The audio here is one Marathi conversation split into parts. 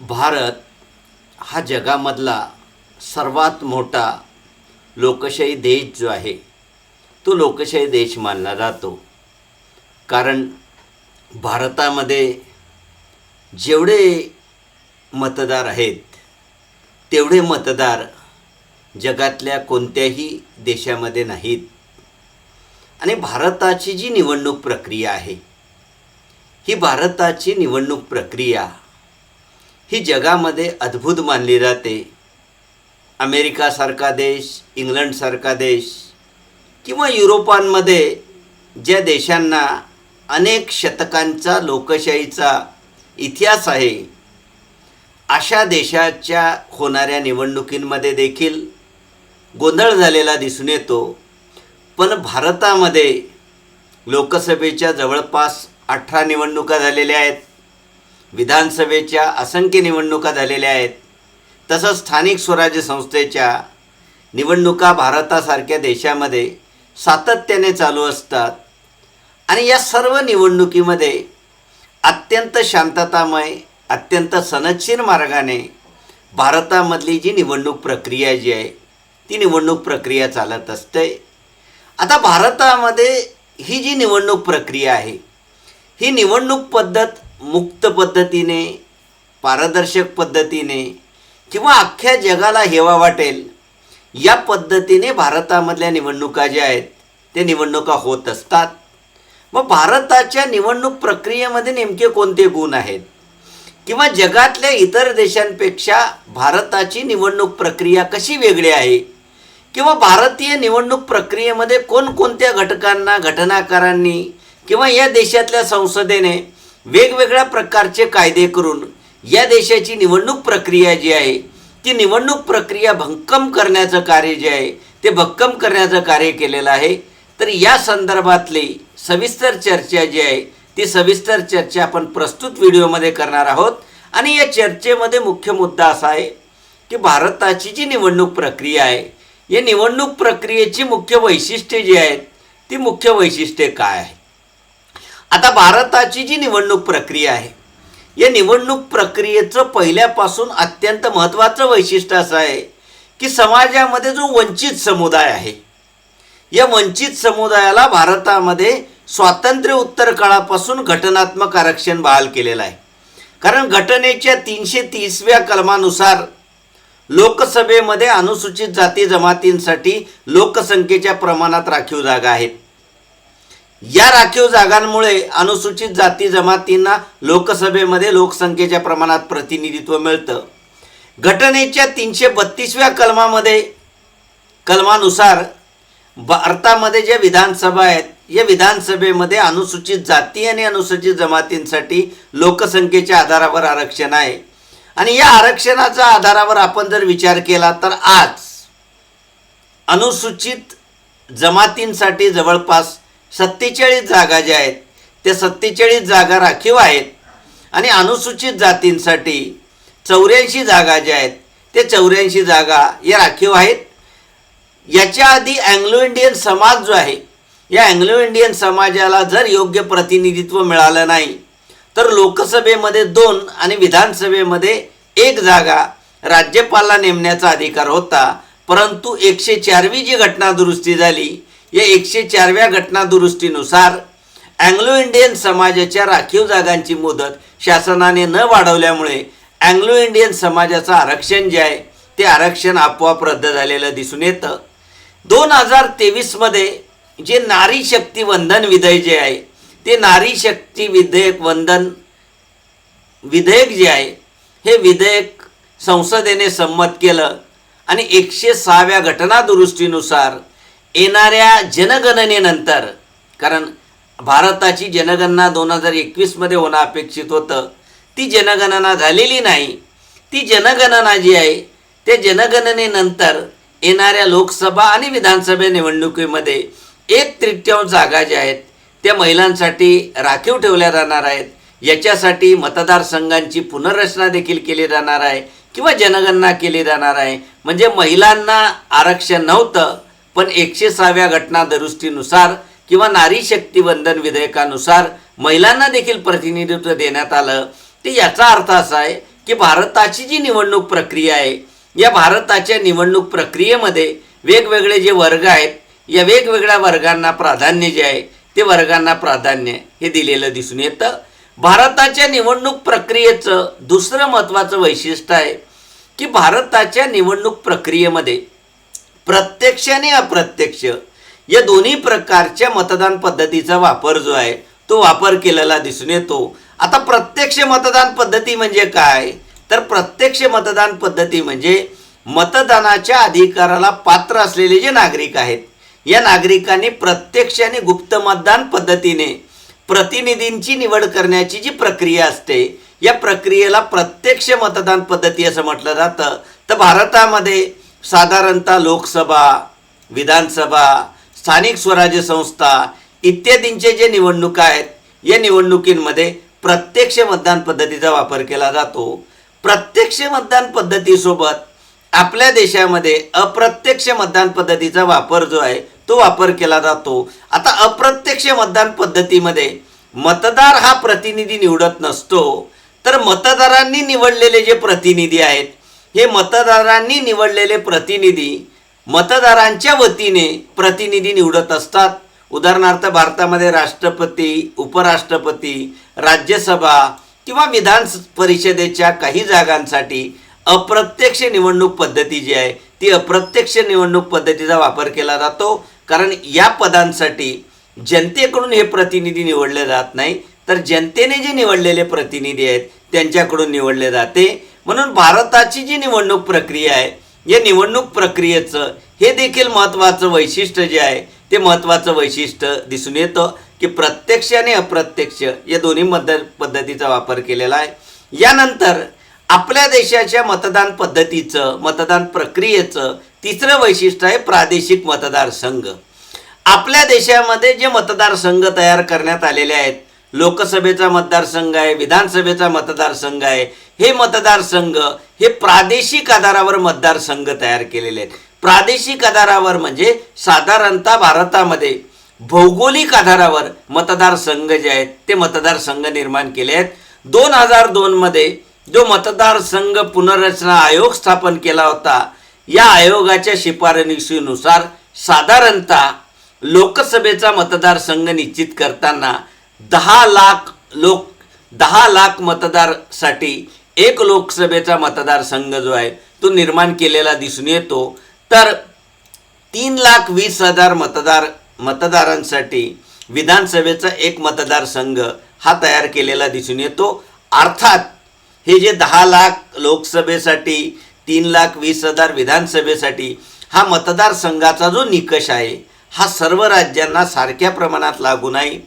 भारत हा जगामधला सर्वात मोठा लोकशाही देश जो आहे तो लोकशाही देश मानला जातो. कारण भारतामध्ये जेवढे मतदार आहेत तेवढे मतदार जगातल्या कोणत्याही देशामध्ये नाहीत. आणि भारताची जी निवडणूक प्रक्रिया आहे ही भारताची निवडणूक प्रक्रिया ही जगामध्ये अद्भुत मानली जाते. अमेरिकासारखा देश इंग्लंडसारखा देश किंवा युरोपांमध्ये ज्या देशांना अनेक शतकांचा लोकशाहीचा इतिहास आहे अशा देशाच्या होणाऱ्या निवडणुकींमध्ये देखील गोंधळ झालेला दिसून येतो. पण भारतामध्ये लोकसभेच्या जवळपास अठरा निवडणुका झालेल्या आहेत. विधानसभेच्या असंख्य निवडणुका झालेल्या आहेत. तसंच स्थानिक स्वराज्य संस्थेच्या निवडणुका भारतासारख्या देशामध्ये सातत्याने चालू असतात. आणि या सर्व निवडणुकीमध्ये अत्यंत शांततामय अत्यंत सनदशीर मार्गाने भारतामधली जी निवडणूक प्रक्रिया जी आहे ती निवडणूक प्रक्रिया चालत असते. आता भारतामध्ये ही जी निवडणूक प्रक्रिया आहे ही निवडणूक पद्धत मुक्त पद्धतीने पारदर्शक पद्धतीने किंवा अख्ख्या जगाला हेवा वाटेल या पद्धतीने भारतामधल्या निवडणुका ज्या आहेत त्या निवडणुका होत असतात. मग भारताच्या निवडणूक प्रक्रियेमध्ये नेमके कोणते गुण आहेत? किंवा जगातल्या इतर देशांपेक्षा भारताची निवडणूक प्रक्रिया कशी वेगळी आहे? किंवा भारतीय निवडणूक प्रक्रियेमध्ये कोणकोणत्या घटकांना घटनाकारांनी किंवा या देशातल्या संसदेने वेगवेगळ्या प्रकारचे कायदे करून या देशाची निवडणूक प्रक्रिया जी आहे ती निवडणूक प्रक्रिया भक्कम करण्याचं कार्य जे आहे ते भक्कम करण्याचं कार्य केलेलं आहे. तर या संदर्भातली सविस्तर चर्चा जी आहे ती सविस्तर चर्चा आपण प्रस्तुत व्हिडिओमध्ये करणार आहोत. आणि या चर्चेमध्ये मुख्य मुद्दा असा आहे की भारताची जी निवडणूक प्रक्रिया आहे या निवडणूक प्रक्रियेची मुख्य वैशिष्ट्ये जी आहेत ती मुख्य वैशिष्ट्ये काय आहे आता भारताची जी निवडणूक प्रक्रिया आहे या निवडणूक प्रक्रियेचं पहिल्यापासून अत्यंत महत्त्वाचं वैशिष्ट्य असं आहे की समाजामध्ये जो वंचित समुदाय आहे या वंचित समुदायाला भारतामध्ये स्वातंत्र्य उत्तर काळापासून घटनात्मक आरक्षण बहाल केलेलं आहे. कारण घटनेच्या तीनशे तीसव्या कलमानुसार लोकसभेमध्ये अनुसूचित जाती जमातींसाठी लोकसंख्येच्या प्रमाणात राखीव जागा आहेत. या राखीव जागांमुळे अनुसूचित जाती जमातींना लोकसभेमध्ये लोकसंख्येच्या प्रमाणात प्रतिनिधित्व मिळतं. घटनेच्या तीनशे बत्तीसव्या कलमामध्ये कलमानुसार भारतामध्ये ज्या विधानसभा आहेत या विधानसभेमध्ये अनुसूचित जाती आणि अनुसूचित जमातींसाठी लोकसंख्येच्या आधारावर आरक्षण आहे. आणि या आरक्षणाच्या आधारावर आपण जर विचार केला तर आज अनुसूचित जमातींसाठी जवळपास सत्तेचाळीस जागा ज्या आहेत त्या सत्तेचाळीस जागा राखीव आहेत. आणि अनुसूचित जातींसाठी चौऱ्याऐंशी जागा ज्या आहेत त्या चौऱ्याऐंशी जागा या राखीव आहेत. याच्या आधी अँग्लो इंडियन समाज जो आहे या अँग्लो इंडियन समाजाला जर योग्य प्रतिनिधित्व मिळालं नाही तर लोकसभेमध्ये दोन आणि विधानसभेमध्ये एक जागा राज्यपालला नेमण्याचा अधिकार होता. परंतु एकशे चारवी जी घटना दुरुस्ती झाली या एकशे चारव्या घटना दुरुस्तीनुसार अँग्लो इंडियन समाजाच्या राखीव जागांची मुदत शासनाने न वाढवल्यामुळे अँग्लो इंडियन समाजाचं आरक्षण जे आहे ते आरक्षण आपोआप रद्द झालेलं दिसून येतं. दोन हजार तेवीसमध्ये जे नारी शक्ती वंदन विधेयक जे आहे ते नारी शक्ती विधेयक वंदन विधेयक जे आहे हे विधेयक संसदेने संमत केलं आणि एकशे सहाव्या घटना दुरुस्तीनुसार येणाऱ्या जनगणनेनंतर कारण भारताची जनगणना दोन हजार एकवीसमध्ये होणं अपेक्षित होतं. ती जनगणना झालेली नाही. ती जनगणना जी आहे त्या जनगणनेनंतर येणाऱ्या लोकसभा आणि विधानसभा निवडणुकीमध्ये एक तृतीयांश जागा ज्या आहेत त्या महिलांसाठी राखीव ठेवल्या जाणार आहेत. याच्यासाठी मतदारसंघांची पुनर्रचना देखील केली जाणार आहे किंवा जनगणना केली जाणार आहे. म्हणजे महिलांना आरक्षण नव्हतं पण एकशे सहाव्या घटना दुरुस्तीनुसार किंवा नारी शक्ती वंदन विधेयकानुसार महिलांना देखील प्रतिनिधित्व देण्यात आलं. ते याचा अर्थ असा आहे की भारताची जी निवडणूक प्रक्रिया आहे या भारताच्या निवडणूक प्रक्रियेमध्ये वेगवेगळे जे वर्ग आहेत या वेगवेगळ्या वर्गांना प्राधान्य जे आहे ते वर्गांना प्राधान्य हे दिलेलं दिसून येतं. भारताच्या निवडणूक प्रक्रियेचं दुसरं महत्त्वाचं वैशिष्ट्य आहे की भारताच्या निवडणूक प्रक्रियेमध्ये प्रत्यक्ष आणि अप्रत्यक्ष या दोन्ही प्रकारच्या मतदान पद्धतीचा वापर जो आहे तो वापर केलेला दिसून येतो. आता प्रत्यक्ष मतदान पद्धती म्हणजे काय? तर प्रत्यक्ष मतदान पद्धती म्हणजे मतदानाच्या अधिकाराला पात्र असलेले जे नागरिक आहेत या नागरिकांनी प्रत्यक्ष आणि गुप्त मतदान पद्धतीने प्रतिनिधींची निवड करण्याची जी प्रक्रिया असते या प्रक्रियेला प्रत्यक्ष मतदान पद्धती असं म्हटलं जातं. तर भारतामध्ये साधारणतः लोकसभा विधानसभा स्थानिक स्वराज्य संस्था इत्यादींचे जे निवडणुका आहेत या निवडणुकींमध्ये प्रत्यक्ष मतदान पद्धतीचा वापर केला जातो. प्रत्यक्ष मतदान पद्धतीसोबत आपल्या देशामध्ये अप्रत्यक्ष मतदान पद्धतीचा वापर जो आहे तो वापर केला जातो. आता अप्रत्यक्ष मतदान पद्धतीमध्ये मतदार हा प्रतिनिधी निवडत नसतो तर मतदारांनी निवडलेले जे प्रतिनिधी आहेत हे मतदारांनी निवडलेले प्रतिनिधी मतदारांच्या वतीने प्रतिनिधी निवडत असतात. उदाहरणार्थ भारतामध्ये राष्ट्रपती उपराष्ट्रपती राज्यसभा किंवा विधान परिषदेच्या काही जागांसाठी अप्रत्यक्ष निवडणूक पद्धती जी आहे ती अप्रत्यक्ष निवडणूक पद्धतीचा वापर केला जातो. कारण या पदांसाठी जनतेकडून हे प्रतिनिधी निवडले जात नाही. तर जनतेने जे निवडलेले प्रतिनिधी आहेत त्यांच्याकडून निवडले जाते. म्हणून भारताची जी निवडणूक प्रक्रिया आहे या निवडणूक प्रक्रियेचं हे देखील महत्त्वाचं वैशिष्ट्य जे आहे ते महत्त्वाचं वैशिष्ट्य दिसून येतं की प्रत्यक्ष आणि अप्रत्यक्ष या दोन्ही मद पद्धतीचा वापर केलेला आहे. यानंतर आपल्या देशाच्या मतदान पद्धतीचं मतदान प्रक्रियेचं तिसरं वैशिष्ट्य आहे प्रादेशिक मतदारसंघ आपल्या देशामध्ये जे मतदारसंघ तयार करण्यात आलेले आहेत लोकसभेचा मतदारसंघ आहे विधानसभेचा मतदारसंघ आहे हे मतदारसंघ हे प्रादेशिक आधारावर मतदारसंघ तयार केलेले आहेत. प्रादेशिक आधारावर म्हणजे साधारणतः भारतामध्ये भौगोलिक आधारावर मतदारसंघ जे आहेत ते मतदारसंघ निर्माण केले आहेत. दोन हजार दोनमध्ये जो मतदारसंघ पुनर्रचना आयोग स्थापन केला होता या आयोगाच्या शिफारशीनुसार साधारणतः लोकसभेचा मतदारसंघ निश्चित करताना दहा लाख लोक दहा लाख मतदारसाठी एक लोकसभेचा मतदारसंघ जो आहे तो निर्माण केलेला दिसून येतो. तर तीन लाख वीस हजार मतदार मतदारांसाठी विधानसभेचा एक मतदारसंघ हा तयार केलेला दिसून येतो. अर्थात हे जे दहा लाख लोकसभेसाठी तीन लाख वीस हजार विधानसभेसाठी हा मतदारसंघाचा जो निकष आहे हा सर्व राज्यांना सारख्या प्रमाणात लागू नाही.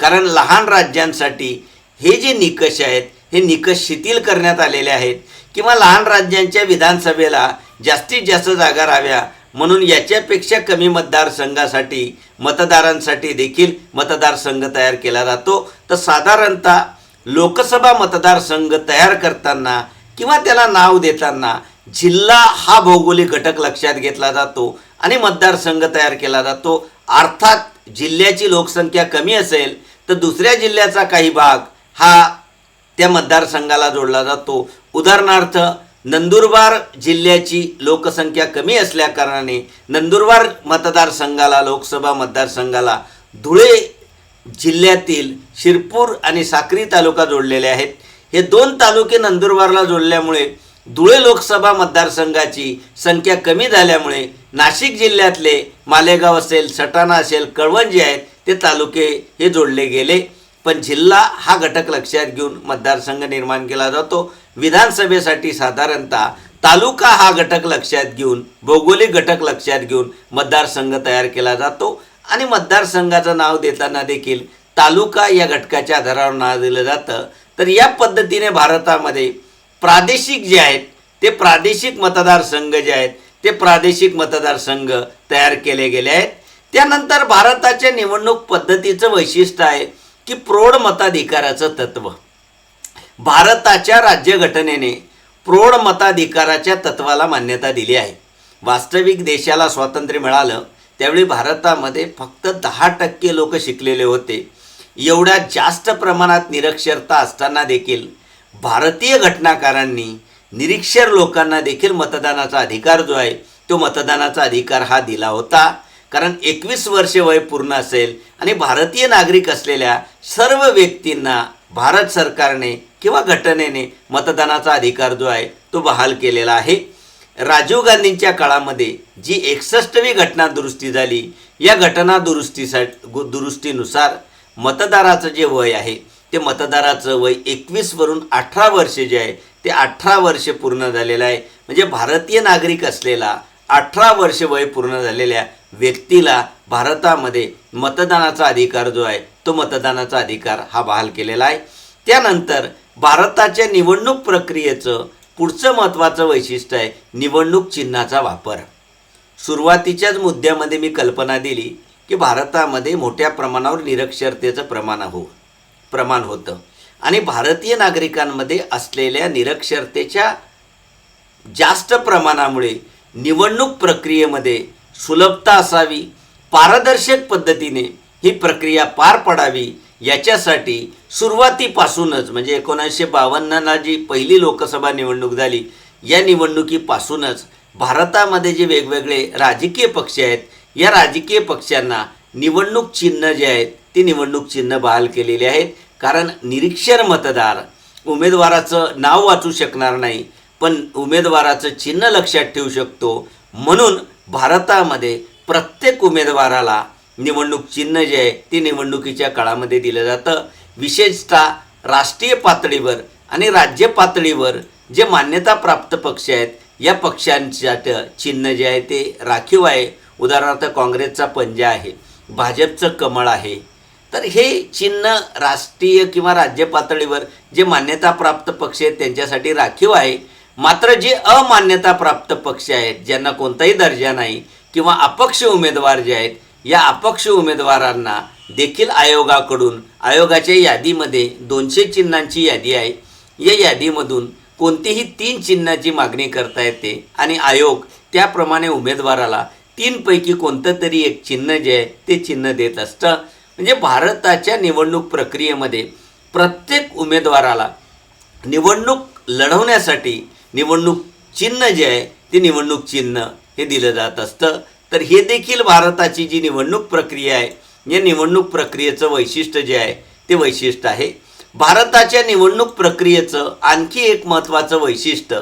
कारण लहान राज्यांसाठी हे जे निकष आहेत हे निकष शिथिल करण्यात आलेले आहेत किंवा लहान राज्यांच्या विधानसभेला जास्तीत जास्त जागा राहाव्या म्हणून याच्यापेक्षा कमी मतदारसंघासाठी मतदारांसाठी देखील मतदारसंघ तयार केला जातो. तर साधारणतः लोकसभा मतदारसंघ तयार करताना किंवा त्याला नाव देताना जिल्हा हा भौगोलिक घटक लक्षात घेतला जातो आणि मतदारसंघ तयार केला जातो. अर्थात जिल्ह्याची लोकसंख्या कमी असेल तर दुसऱ्या जिल्ह्याचा काही भाग हा त्या मतदारसंघाला जोडला जातो. उदाहरणार्थ नंदुरबार जिल्ह्याची लोकसंख्या कमी असल्याकारणाने नंदुरबार मतदारसंघाला लोकसभा मतदारसंघाला धुळे जिल्ह्यातील शिरपूर आणि साक्री तालुका जोडलेले आहेत. हे दोन तालुके नंदुरबारला जोडल्यामुळे धुळे लोकसभा मतदारसंघाची संख्या कमी झाल्यामुळे नाशिक जिल्ह्यातले मालेगाव असेल सटाणा असेल कळवण जे आहेत ते तालुके हे जोडले गेले. पण जिल्हा हा घटक लक्षात घेऊन मतदारसंघ निर्माण केला जातो. विधानसभेसाठी साधारणतः तालुका हा घटक लक्षात घेऊन भौगोलिक घटक लक्षात घेऊन मतदारसंघ तयार केला जातो. आणि मतदारसंघाचं नाव देताना देखील तालुका या घटकाच्या आधारावर नाव दिलं जातं. तर या पद्धतीने भारतामध्ये प्रादेशिक जे आहेत ते प्रादेशिक मतदारसंघ जे आहेत ते प्रादेशिक मतदारसंघ तयार केले गेले आहेत. त्यानंतर भारताच्या निवडणूक पद्धतीचं वैशिष्ट्य आहे. की प्रौढ मताधिकाराचं तत्व. भारताच्या राज्यघटनेने प्रौढ मताधिकाराच्या तत्वाला मान्यता दिली आहे. वास्तविक देशाला स्वातंत्र्य मिळालं त्यावेळी भारतामध्ये फक्त दहा टक्के लोक शिकलेले होते. एवढ्या जास्त प्रमाणात निरक्षरता असताना देखील भारतीय घटनाकारांनी निरीक्षर लोकांना देखील मतदानाचा अधिकार जो आहे तो मतदानाचा अधिकार हा दिला होता. कारण एकवीस वर्षे वय पूर्ण असेल आणि भारतीय नागरिक असलेल्या सर्व व्यक्तींना भारत सरकारने किंवा घटनेने मतदानाचा अधिकार जो आहे तो बहाल केलेला आहे. राजीव गांधींच्या काळामध्ये जी एकसष्टवी घटना दुरुस्ती झाली या घटना दुरुस्तीसाठी गु- दुरुस्तीनुसार मतदाराचं जे वय आहे ते मतदाराचं वय एकवीसवरून अठरा वर्षे जे आहे ते अठरा वर्षे पूर्ण झालेलं आहे. म्हणजे भारतीय नागरिक असलेला अठरा वर्ष वय पूर्ण झालेल्या व्यक्तीला भारतामध्ये मतदानाचा अधिकार जो आहे तो मतदानाचा अधिकार हा बहाल केलेला आहे. त्यानंतर भारताच्या निवडणूक प्रक्रियेचं पुढचं महत्त्वाचं वैशिष्ट्य आहे निवडणूक चिन्हाचा वापर. सुरुवातीच्याच मुद्द्यामध्ये मी कल्पना दिली की भारतामध्ये मोठ्या प्रमाणावर निरक्षरतेचं प्रमाण हो प्रमाण होतं. आणि भारतीय नागरिकांमध्ये असलेल्या निरक्षरतेच्या जास्त प्रमाणामुळे निवडणूक प्रक्रियेमध्ये सुलभता असावी पारदर्शक पद्धतीने ही प्रक्रिया पार पडावी याच्यासाठी सुरुवातीपासूनच म्हणजे एकोणीसशे बावन्नला जी पहिली लोकसभा निवडणूक झाली या निवडणुकीपासूनच भारतामध्ये जे वेगवेगळे राजकीय पक्ष आहेत या राजकीय पक्षांना निवडणूक चिन्ह जे आहेत ती निवडणूक चिन्ह बहाल केलेली आहेत. कारण निरीक्षर मतदार उमेदवाराचं नाव वाचू शकणार नाही पण उमेदवाराचं चिन्ह लक्षात ठेवू शकतो. म्हणून भारतामध्ये प्रत्येक उमेदवाराला निवडणूक चिन्ह जे आहे ते निवडणुकीच्या काळामध्ये दिलं जातं. विशेषतः राष्ट्रीय पातळीवर आणि राज्य पातळीवर जे मान्यताप्राप्त पक्ष आहेत या पक्षांच्या चिन्ह जे आहे ते राखीव आहे. उदाहरणार्थ काँग्रेसचा पंजा आहे भाजपचं कमळ आहे. तर हे चिन्ह राष्ट्रीय किंवा राज्य पातळीवर जे मान्यताप्राप्त पक्ष आहेत त्यांच्यासाठी राखीव आहे. मात्र जे अमान्यताप्राप्त पक्ष आहेत ज्यांना कोणताही दर्जा नाही किंवा अपक्ष उमेदवार जे आहेत या अपक्ष उमेदवारांना देखील आयोगाकडून आयोगाच्या यादीमध्ये दोनशे चिन्हांची यादी आहे. या यादीमधून कोणतीही तीन चिन्हाची मागणी करता येते आणि आयोग त्याप्रमाणे उमेदवाराला तीनपैकी कोणतं तरी एक चिन्ह जे आहे ते चिन्ह देत असतं. म्हणजे भारताच्या निवडणूक प्रक्रियेमध्ये प्रत्येक उमेदवाराला निवडणूक लढवण्यासाठी निवडणूक चिन्ह जे आहे ते निवडणूक चिन्ह हे दिलं जात असतं. तर हे देखील भारताची जी निवडणूक प्रक्रिया आहे या निवडणूक प्रक्रियेचं वैशिष्ट्य जे आहे ते वैशिष्ट्य आहे. भारताच्या निवडणूक प्रक्रियेचं आणखी एक महत्त्वाचं वैशिष्ट्य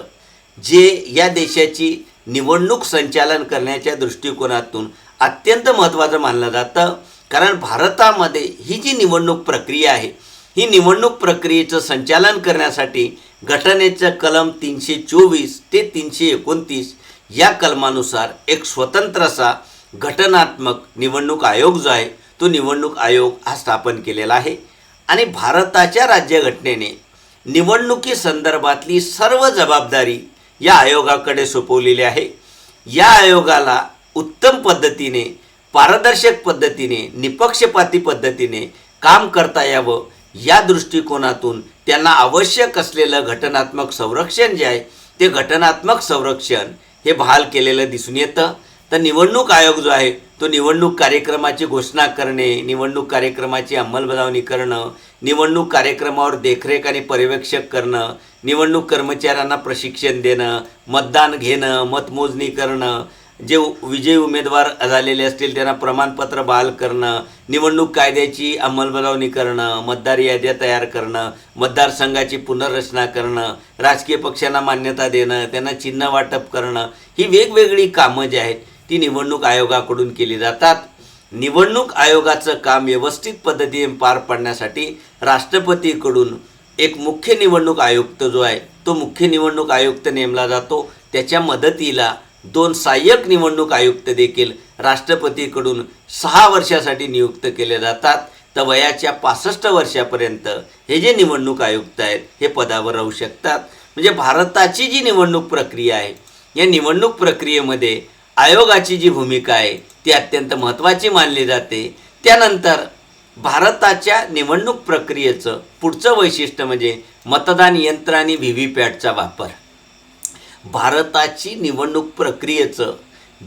जे या देशाची निवडणूक संचालन करण्याच्या दृष्टिकोनातून अत्यंत महत्त्वाचं मानलं जातं. कारण भारतामध्ये ही जी निवडणूक प्रक्रिया आहे ही निवडणूक प्रक्रियेचं संचालन करण्यासाठी घटनेचं कलम तीनशे चोवीस ते तीनशे एकोणतीस या कलमानुसार एक स्वतंत्र असा घटनात्मक निवडणूक आयोग जो आहे तो निवडणूक आयोग हा स्थापन केलेला आहे. आणि भारताच्या राज्यघटनेने निवडणुकी संदर्भातली सर्व जबाबदारी या आयोगाकडे सोपवलेली आहे. या आयोगाला उत्तम पद्धतीने पारदर्शक पद्धतीने निपक्षपाती पद्धतीने काम करता यावं या दृष्टिकोनातून त्यांना आवश्यक असलेलं घटनात्मक संरक्षण जे आहे ते घटनात्मक संरक्षण हे बहाल केलेलं दिसून येतं. तर निवडणूक आयोग जो आहे तो निवडणूक कार्यक्रमाची घोषणा करणे निवडणूक कार्यक्रमाची अंमलबजावणी करणं निवडणूक कार्यक्रमावर देखरेख आणि पर्यवेक्षक करणं निवडणूक कर्मचाऱ्यांना प्रशिक्षण देणं मतदान घेणं मतमोजणी करणं जे विजयी उमेदवार झालेले असतील त्यांना प्रमाणपत्र बहाल करणं निवडणूक कायद्याची अंमलबजावणी करणं मतदार याद्या तयार करणं मतदारसंघाची पुनर्रचना करणं राजकीय पक्षांना मान्यता देणं त्यांना चिन्ह वाटप करणं ही वेगवेगळी कामं जी आहेत ती निवडणूक आयोगाकडून केली जातात. निवडणूक आयोगाचं काम व्यवस्थित पद्धतीने पार पाडण्यासाठी राष्ट्रपतीकडून एक मुख्य निवडणूक आयुक्त जो आहे तो मुख्य निवडणूक आयुक्त नेमला जातो. त्याच्या मदतीला दोन सहाय्यक निवडणूक आयुक्त देखील राष्ट्रपतीकडून सहा वर्षासाठी नियुक्त केले जातात. तर वयाच्या पासष्ट वर्षापर्यंत हे जे निवडणूक आयुक्त आहेत हे पदावर राहू शकतात. म्हणजे भारताची जी निवडणूक प्रक्रिया आहे या निवडणूक प्रक्रियेमध्ये आयोगाची जी भूमिका आहे ती अत्यंत महत्त्वाची मानली जाते. त्यानंतर भारताच्या निवडणूक प्रक्रियेचं पुढचं वैशिष्ट्य म्हणजे मतदान यंत्र आणि व्ही व्ही पॅटचा वापर. भारताची निवडणूक प्रक्रियेचं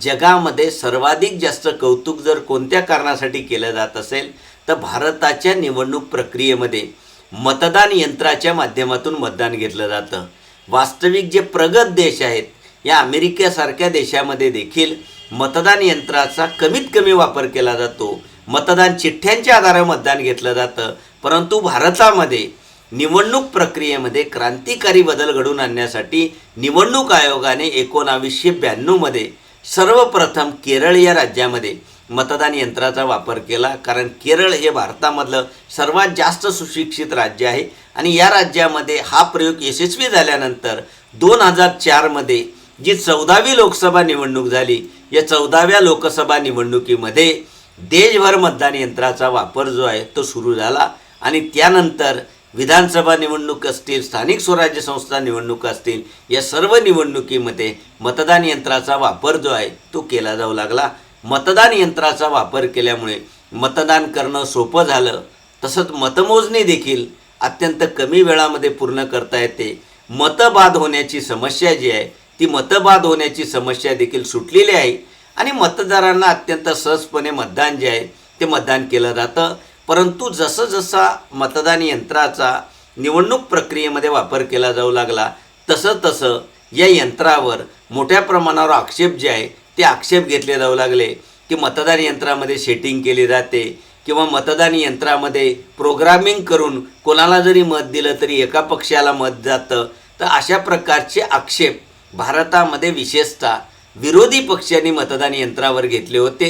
जगामध्ये सर्वाधिक जास्त कौतुक जर कोणत्या कारणासाठी केलं जात असेल तर भारताच्या निवडणूक प्रक्रियेमध्ये मतदान यंत्राच्या माध्यमातून मतदान घेतलं जातं. वास्तविक जे प्रगत देश आहेत या अमेरिकेसारख्या देशामध्ये देखील मतदान यंत्राचा कमीत कमी वापर केला जातो. मतदान चिठ्ठ्यांच्या आधारे मतदान घेतलं जातं. परंतु भारतामध्ये निवडणूक प्रक्रियेमध्ये क्रांतिकारी बदल घडवून आणण्यासाठी निवडणूक आयोगाने एकोणावीसशे ब्याण्णवमध्ये सर्वप्रथम केरळ या राज्यामध्ये मतदान यंत्राचा वापर केला. कारण केरळ हे भारतामधलं सर्वात जास्त सुशिक्षित राज्य आहे आणि या राज्यामध्ये हा प्रयोग यशस्वी झाल्यानंतर दोन हजार चारमध्ये जी चौदावी लोकसभा निवडणूक झाली या चौदाव्या लोकसभा निवडणुकीमध्ये देशभर मतदान यंत्राचा वापर जो आहे तो सुरू झाला आणि त्यानंतर विधानसभा निवडणूक असतील स्थानिक स्वराज्य संस्था निवडणूक असतील या सर्व निवडणुकीमध्ये मतदान यंत्राचा वापर जो आहे तो केला जाऊ लागला. मतदान यंत्राचा वापर केल्यामुळे मतदान करणं सोपं झालं. तसंच मतमोजणी देखील अत्यंत कमी वेळामध्ये पूर्ण करता येते. मतबाद होण्याची समस्या जी आहे ती मतबाद होण्याची समस्या देखील सुटलेली आहे. आणि मतदारांना अत्यंत सहजपणे मतदान जे आहे ते मतदान केलं जातं. परंतु जसं जसा मतदान यंत्राचा निवडणूक प्रक्रियेमध्ये वापर केला जाऊ लागला तसं तसं या यंत्रावर मोठ्या प्रमाणावर आक्षेप जे आहे ते आक्षेप घेतले जाऊ लागले की मतदान यंत्रामध्ये सेटिंग केली जाते किंवा मतदान यंत्रामध्ये प्रोग्रामिंग करून कोणाला जरी मत दिलं तरी एका पक्षाला मत जातं तर अशा प्रकारचे आक्षेप भारतामध्ये विशेषतः विरोधी पक्षांनी मतदान यंत्रावर घेतले होते.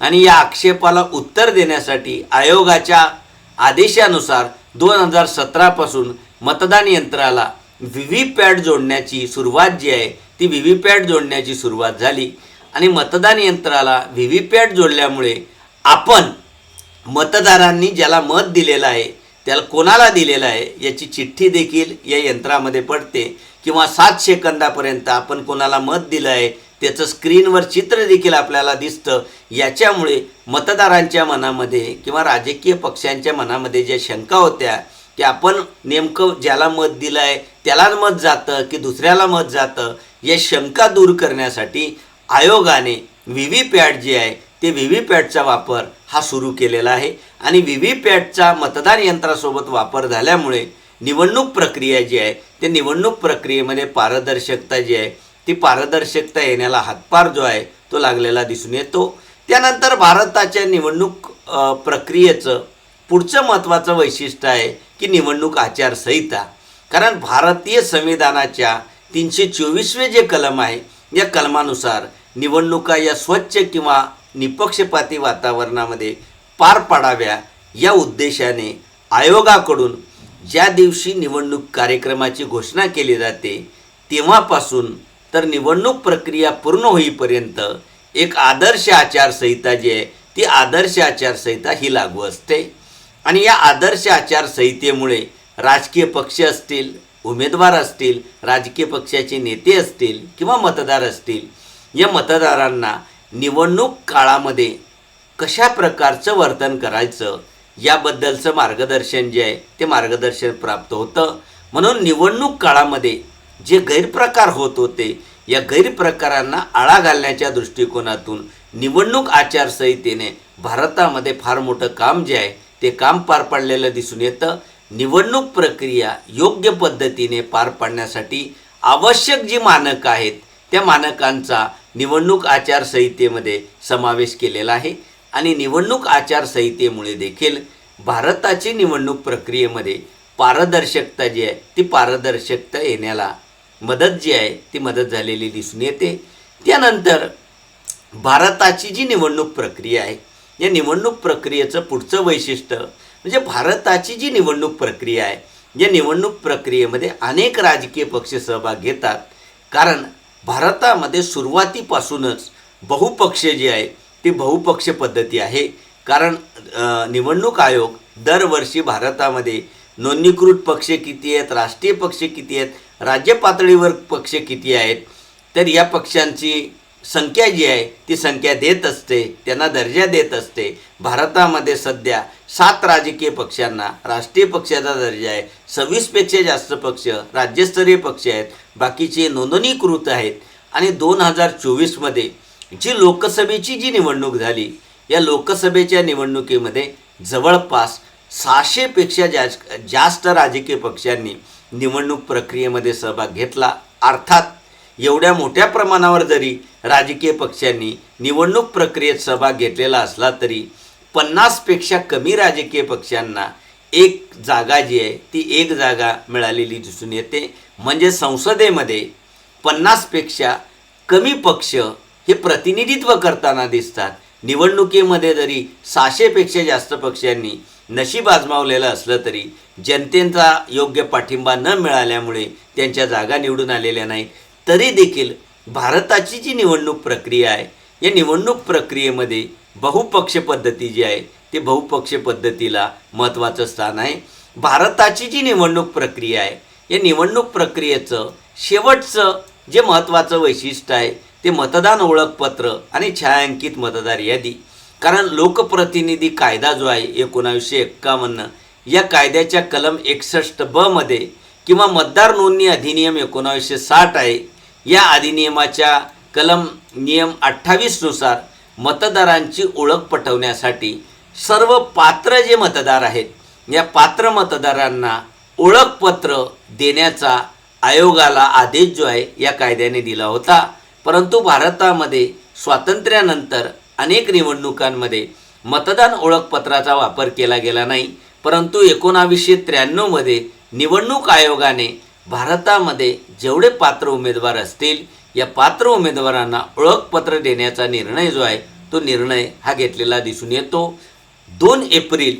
आणि या आक्षेपाला उत्तर देण्यासाठी आयोगाच्या आदेशानुसार दोन हजार सतरापासून मतदान यंत्राला व्ही व्ही पॅड जोडण्याची सुरुवात जी आहे ती व्ही व्ही पॅड जोडण्याची सुरुवात झाली. आणि मतदान यंत्राला व्ही व्ही पॅड जोडल्यामुळे आपण मतदारांनी ज्याला मत दिलेलं आहे त्याला कोणाला दिलेलं आहे याची चिठ्ठी देखील या यंत्रामध्ये पडते. किंवा सात सेकंदापर्यंत आपण कोणाला मत दिलं आहे त्याचं स्क्रीनवर चित्र देखील आपल्याला दिसतं. याच्यामुळे मतदारांच्या मनामध्ये किंवा राजकीय पक्षांच्या मनामध्ये ज्या शंका होत्या की आपण नेमकं ज्याला मत दिलं आहे त्यालाच मत जातं की दुसऱ्याला मत जातं या शंका दूर करण्यासाठी आयोगाने व्ही व्ही पॅड जे आहे ते व्ही व्ही पॅडचा वापर हा सुरू केलेला आहे. आणि व्ही व्ही पॅडचा मतदान यंत्रासोबत वापर झाल्यामुळे निवडणूक प्रक्रिया जी आहे त्या निवडणूक प्रक्रियेमध्ये पारदर्शकता जी आहे ती पारदर्शकता येण्याला हातभार जो आहे तो लागलेला दिसून येतो. त्यानंतर भारताच्या निवडणूक प्रक्रियेचं पुढचं महत्त्वाचं वैशिष्ट्य आहे की निवडणूक आचारसंहिता. कारण भारतीय संविधानाच्या तीनशे चोवीसवे जे कलम आहे या कलमानुसार निवडणुका या स्वच्छ किंवा निपक्षपाती वातावरणामध्ये पार पाडाव्या या उद्देशाने आयोगाकडून ज्या दिवशी निवडणूक कार्यक्रमाची घोषणा केली जाते तेव्हापासून तर निवडणूक प्रक्रिया पूर्ण होईपर्यंत एक आदर्श आचारसंहिता जी आहे ती आदर्श आचारसंहिता ही लागू असते. आणि या आदर्श आचारसंहितेमुळे राजकीय पक्ष असतील उमेदवार असतील राजकीय पक्षाचे नेते असतील किंवा मतदार असतील या मतदारांना निवडणूक काळामध्ये कशा प्रकारचं वर्तन करायचं याबद्दलचं मार्गदर्शन जे आहे ते मार्गदर्शन प्राप्त होतं. म्हणून निवडणूक काळामध्ये जे गैरप्रकार होत होते या गैरप्रकारांना आळा घालण्याच्या दृष्टिकोनातून निवडणूक आचारसंहितेने भारतामध्ये फार मोठं काम जे आहे ते काम पार पाडलेलं दिसून येतं. निवडणूक प्रक्रिया योग्य पद्धतीने पार पाडण्यासाठी आवश्यक जी मानकं आहेत त्या मानकांचा निवडणूक आचारसंहितेमध्ये समावेश केलेला आहे. आणि निवडणूक आचारसंहितेमुळे देखील भारताची निवडणूक प्रक्रियेमध्ये पारदर्शकता जी आहे ती पारदर्शकता येण्याला मदत जी आहे ती मदत झालेली दिसून येते. त्यानंतर भारताची जी निवडणूक प्रक्रिया आहे या निवडणूक प्रक्रियेचं पुढचं वैशिष्ट्य म्हणजे भारताची जी निवडणूक प्रक्रिया आहे या निवडणूक प्रक्रियेमध्ये अनेक राजकीय पक्ष सहभाग घेतात. कारण भारतामध्ये सुरुवातीपासूनच बहुपक्ष जे आहे ती बहुपक्ष पद्धती आहे. कारण निवडणूक आयोग दरवर्षी भारतामध्ये नोंदणीकृत पक्ष किती आहेत राष्ट्रीय पक्ष किती आहेत राज्य पातळीवर पक्ष किती आहेत तर या पक्षांची संख्या जी आहे ती संख्या देत असते त्यांना दर्जा देत असते. भारतामध्ये सध्या सात राजकीय पक्षांना राष्ट्रीय पक्षाचा दर्जा आहे. सव्वीसपेक्षा जास्त पक्ष राज्यस्तरीय पक्ष आहेत. बाकीचे नोंदणीकृत आहेत. आणि दोन हजार चोवीसमध्ये जी लोकसभेची जी निवडणूक झाली या लोकसभेच्या निवडणुकीमध्ये जवळपास सहाशेपेक्षा जास्त जास्त राजकीय पक्षांनी निवडणूक प्रक्रियेमध्ये सहभाग घेतला. अर्थात एवढ्या मोठ्या प्रमाणावर जरी राजकीय पक्षांनी निवडणूक प्रक्रियेत सहभाग घेतलेला असला तरी पन्नासपेक्षा कमी राजकीय पक्षांना एक जागा जी आहे ती एक जागा मिळालेली दिसून येते. म्हणजे संसदेमध्ये पन्नासपेक्षा कमी पक्ष हे प्रतिनिधित्व करताना दिसतात. निवडणुकीमध्ये जरी सहाशेपेक्षा जास्त पक्षांनी नशीब आजमावलेलं असलं तरी जनतेचा योग्य पाठिंबा न मिळाल्यामुळे त्यांच्या जागा निवडून आलेल्या नाहीत तरी देखील भारताची जी निवडणूक प्रक्रिया आहे या निवडणूक प्रक्रियेमध्ये बहुपक्ष पद्धती जी आहे ते बहुपक्ष पद्धतीला महत्त्वाचं स्थान आहे. भारताची जी निवडणूक प्रक्रिया आहे या निवडणूक प्रक्रियेचं शेवटचं जे महत्त्वाचं वैशिष्ट्य आहे ते मतदान ओळखपत्र आणि छायांकित मतदार यादी. कारण लोकप्रतिनिधी कायदा जो आहे एकोणावीसशे एक्कावन्न या कायद्याच्या कलम एकसष्ट ब मध्ये किंवा मतदार नोंदणी अधिनियम एकोणावीसशे साठ आहे या अधिनियमाच्या कलम नियम अठ्ठावीसनुसार मतदारांची ओळख पटवण्यासाठी सर्व पात्र जे मतदार आहेत या पात्र मतदारांना ओळखपत्र देण्याचा आयोगाला आदेश जो आहे या कायद्याने दिला होता. परंतु भारतामध्ये स्वातंत्र्यानंतर अनेक निवडणुकांमध्ये मतदान ओळखपत्राचा वापर केला गेला नाही परंतु एकोणावीसशे त्र्याण्णवमध्ये निवडणूक आयोगाने भारतामध्ये जेवढे पात्र उमेदवार असतील या पात्र उमेदवारांना ओळखपत्र देण्याचा निर्णय जो आहे तो निर्णय हा घेतलेला दिसून येतो. दोन एप्रिल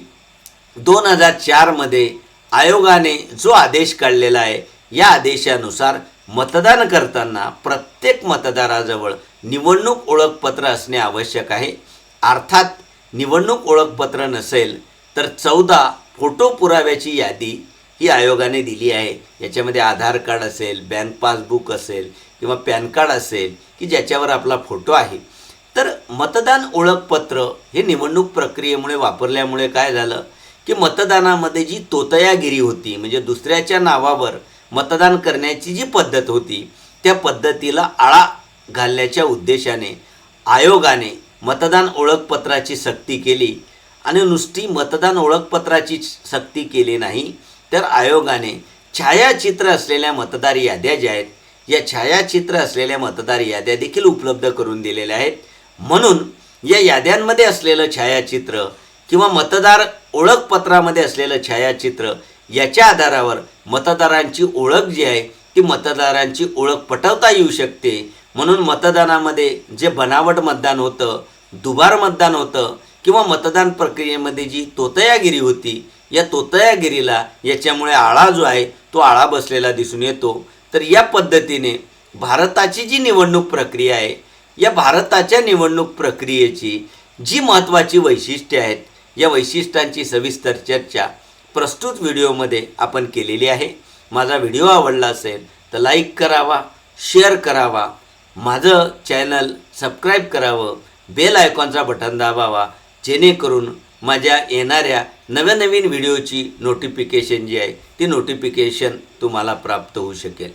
दोन हजार चारमध्ये आयोगाने जो आदेश काढलेला आहे या आदेशानुसार मतदान करताना प्रत्येक मतदाराजवळ निवडणूक ओळखपत्र असणे आवश्यक आहे. अर्थात निवडणूक ओळखपत्र नसेल तर चौदा फोटो पुराव्याची यादी ही आयोगाने दिली आहे. याच्यामध्ये आधार कार्ड असेल बँक पासबुक असेल किंवा पॅन कार्ड असेल की ज्याच्यावर आपला फोटो आहे. तर मतदान ओळखपत्र हे निवडणूक प्रक्रियेमुळे वापरल्यामुळे काय झालं की मतदानामध्ये जी तोतयागिरी होती म्हणजे दुसऱ्याच्या नावावर मतदान करण्याची जी पद्धत होती त्या पद्धतीला आळा घालण्याच्या उद्देशाने आयोगाने मतदान ओळखपत्राची सक्ती केली आणि नुसती मतदान ओळखपत्राची सक्ती केली नाही तर आयोगाने छायाचित्र असलेल्या मतदार याद्या ज्या आहेत या छायाचित्र असलेल्या मतदार याद्या देखील उपलब्ध करून दिलेल्या आहेत. म्हणून या याद्यांमध्ये असलेलं छायाचित्र किंवा मतदार ओळखपत्रामध्ये असलेलं छायाचित्र याच्या आधारावर मतदारांची ओळख जी आहे ती मतदारांची ओळख पटवता येऊ शकते म्हणून मतदानामध्ये जे बनावट मतदान होतं दुबार मतदान होतं किंवा मतदान प्रक्रियेमध्ये जी तोतयागिरी होती या तोतयागिरीला याच्यामुळे आळा जो आहे तो आळा बसलेला दिसून येतो. तर या पद्धतीने भारताची जी निवडणूक प्रक्रिया आहे या भारताच्या निवडणूक प्रक्रियेची जी महत्त्वाची वैशिष्ट्ये आहेत या वैशिष्ट्यांची सविस्तर चर्चा प्रस्तुत व्हिडिओमध्ये आपण केलेली आहे. माझा व्हिडिओ आवडला असेल तर लाईक करावा शेअर करावा माझं चॅनल सबस्क्राईब करावं बेल आयकॉनचा बटन दाबावा जेणेकरून माझ्या येणाऱ्या नव्या नवीन व्हिडिओची नोटिफिकेशन जी आहे ती नोटिफिकेशन तुम्हाला प्राप्त होऊ शकेल.